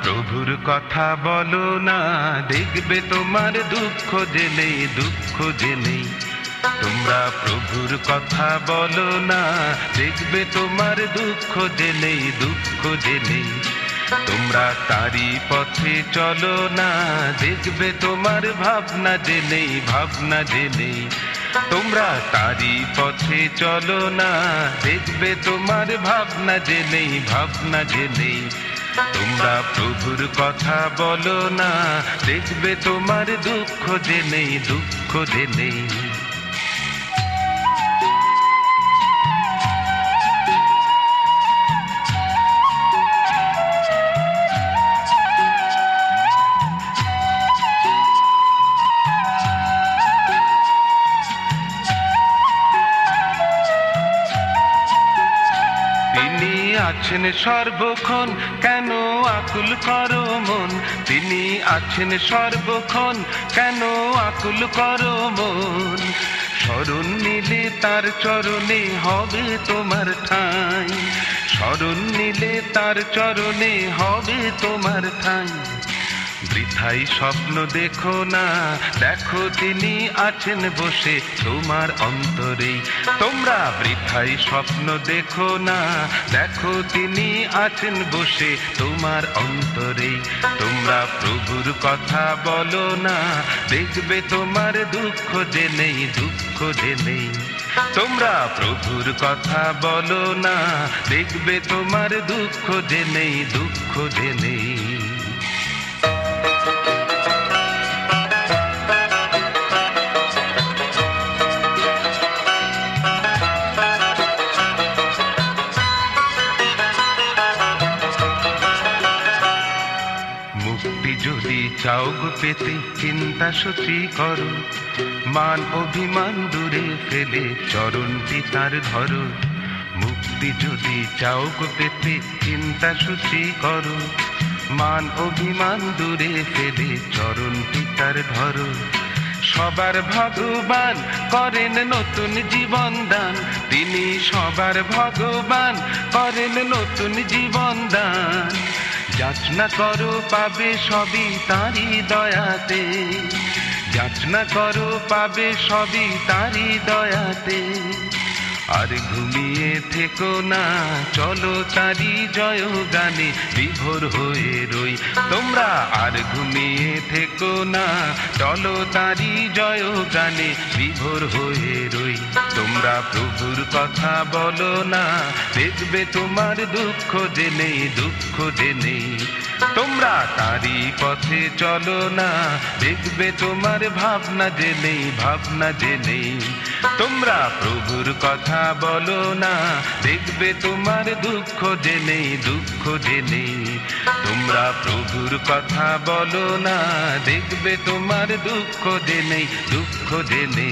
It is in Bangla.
প্রভুর কথা বলো না দেখবে তোমার দুঃখ জেনে দুঃখ জেনে তোমরা প্রভুর কথা বলো না, দেখবে তোমার দুঃখ জেনে দুঃখ জেনে তোমরা তারি পথে চলো না, দেখবে তোমার ভাবনা জেনে ভাবনা জেনে তোমরা তারি পথে চলো না, দেখবে তোমার ভাবনা জেনে ভাবনা জেনে তোমরা প্রভুর কথা বলো না, দেখবে তোমার দুঃখ জেনে দুঃখ জেনে আছেন সর্বক্ষণ, কেন আকুল কর মন? তিনি আছেন সর্বক্ষণ, কেন আকুল কর মন? স্মরণ নিলে তার চরণে হবে তোমার ঠাঁই। স্মরণ নিলে তার চরণে হবে তোমার ঠাঁই। বৃথাই স্বপ্ন দেখো না। দেখো তিনি আছেন বসে তোমার অন্তরে তোমরা বৃথাই স্বপ্ন দেখো না। দেখো তিনি আছেন বসে তোমার অন্তরে তোমরা প্রভুর কথা বলো না। দেখবে তোমার দুঃখ যে নেই, দুঃখ যে নেই। তোমরা প্রভুর কথা বলো না। দেখবে তোমার দুঃখ যে নেই, দুঃখ যে নেই। যদি চাও গো পেতে, চিন্তা সচি করো। মান অভিমান দূরে ফেলে, চরণটি তার ধরো। মুক্তি যদি চাও গো পেতে, চিন্তা সূচি করো। মান অভিমান দূরে ফেলে, চরণটি তার ধরো। সবার ভগবান করেন নতুন জীবন দান। তিনি সবার ভগবান করেন নতুন জীবন দান। যাচনা করো পাবে সবই তারি দয়াতে। যাচনা করো পাবে সবই তারি দয়াতে। আর ঘুমিয়ে থেকো না, চলো তারি জয় গানে, বিভোর হয়ে রই। তোমরা আর ঘুমিয়ে থেকো না, চলো তারি জয় গানে, বিভোর হয়ে রই। তোমরা প্রভুর কথা বলো না, দেখবে তোমার দুঃখ নেই দুঃখ নেই। তোমরা তারি পথে চলো না, দেখবে তোমার ভাবনা নেই ভাবনা নেই। তোমরা প্রভুর কথা বলো না। দেখবে তোমার দুঃখ জেনে দুঃখ জেনে। তোমরা প্রভুর কথা বলো না। দেখবে তোমার দুঃখ জেনে দুঃখ জেনে।